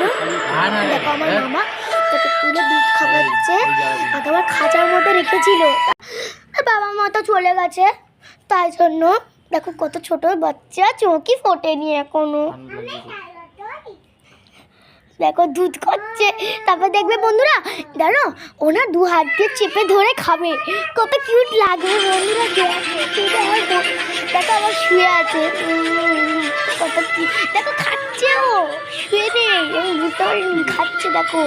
এসেছিল দেখো আমার মামা তাকে তুলে দুধ খাওয়াচ্ছে। তাকে আবার খাঁচার মধ্যে রেখেছিল। বাবা মা তো চলে গেছে। তাই জন্য দেখো কত ছোট বাচ্চা চোখই ফোটেনি এখনও। দেখো দুধ খাচ্ছে। তারপর দেখবে বন্ধুরা জানো ওনা দু হাত দিয়ে চেপে ধরে খাবে। কত কিউট লাগবে বন্ধুরা দেখো আমার আবার শুয়ে আছে। কত দেখো, খাচ্ছে ও। শুয়ে নেই বুঝতে পারিনি খাচ্ছে, দেখো।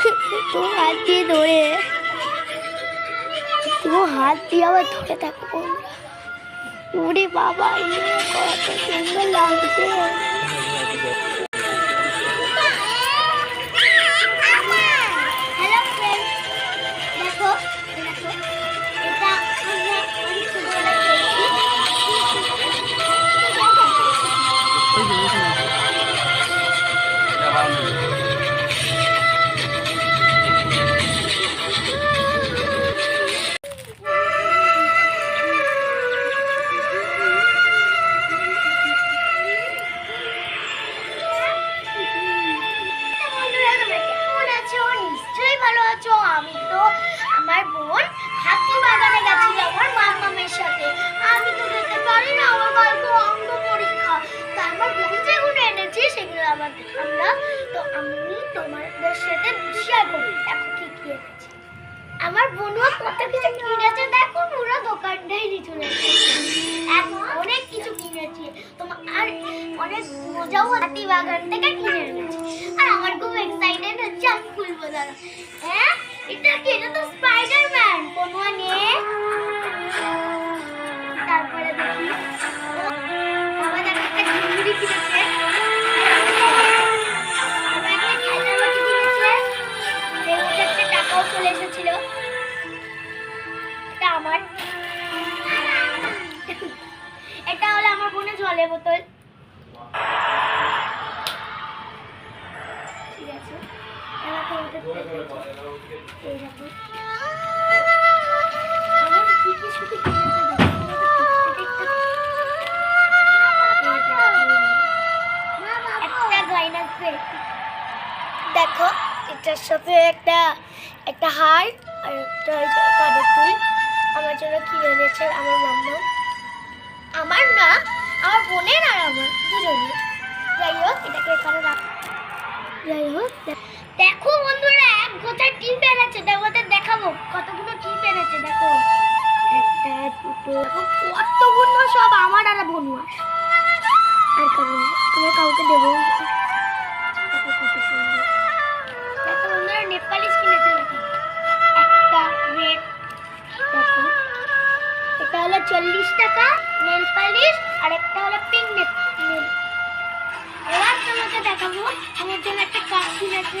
তো হাত দিয়ে ধরে। তো হাত দিয়ে আবার ধরে থাকো ওরে বাবা কত সুন্দর লাগছে। তো আমার বোন হাতি বাগানে গেছিল আমার মামামের সাথে। আমি তো যেতে পারি না, আমার কালকে অঙ্গ পরীক্ষা। তা আমার বোন যেগুলো এনেছে, সেগুলো আমার আমরা তো আমি তোমাদের সাথে শেয়ার করি। দেখো কি কি এনেছে। আমার বোনও কত কিছু কিনেছে, দেখো পুরো দোকানটাই এখন অনেক কিছু কিনেছি। তোমার আর অনেক মজাও হাতি বাগান থেকে কিনে এনেছি। আর আমার খুব এক্সাইটেড হচ্ছে, আমি খুলবো দাঁড়া হ্যাঁ? এটা কি? এটা তো স্পাইডারম্যান কোনো নিয়ে তারপরে দেখি। একটা টাকাও চলে এসেছিল। এটা আমার। এটা হলো আমার বোনের জলের বোতল। ঠিক আছে। দেখো। এটার সাথে একটা একটা হার আর একটা কানের দুল আমার জন্য কিনে এনেছে আমার মাম্মা আমার না, আমার বোনের আর আমার দুজনের যাই হোক, এটাকে এখানে রাখ যাই হোক দেখো বন্ধুরা গোছায় টিপ এনেছে তোমাদের দেখাবো। কতগুলো টিপ এনেছে দেখো। একটা, দুটো কতগুলো সব আমার আর বনুয়া আর কারণ তোমার কাউকে দেবো নেপালিশ কিনেছে নাকি একটা রেড দেখো। হলো চল্লিশ টাকা নেল পালিশ আর একটা হলো পিঙ্ক নেল এবার তোমাকে দেখাবো আমার জন্য একটা কাপ কিনেছে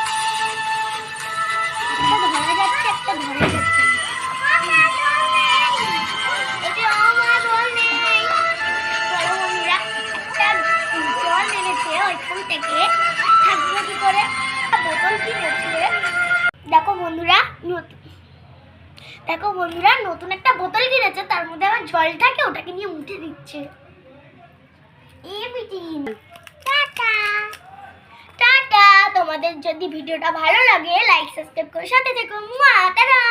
থেকে করে বোতল দেখো বন্ধুরা, নতুন দেখো বন্ধুরা, নতুন একটা বোতল কিনেছে, তার মধ্যে আবার জল থাকে ওটাকে নিয়ে উঠে দিচ্ছে। টাটা। টাটা। তোমাদের যদি ভিডিওটা ভালো লাগে লাইক সাবস্ক্রাইব করে সাথে থেকো। মা টাটা।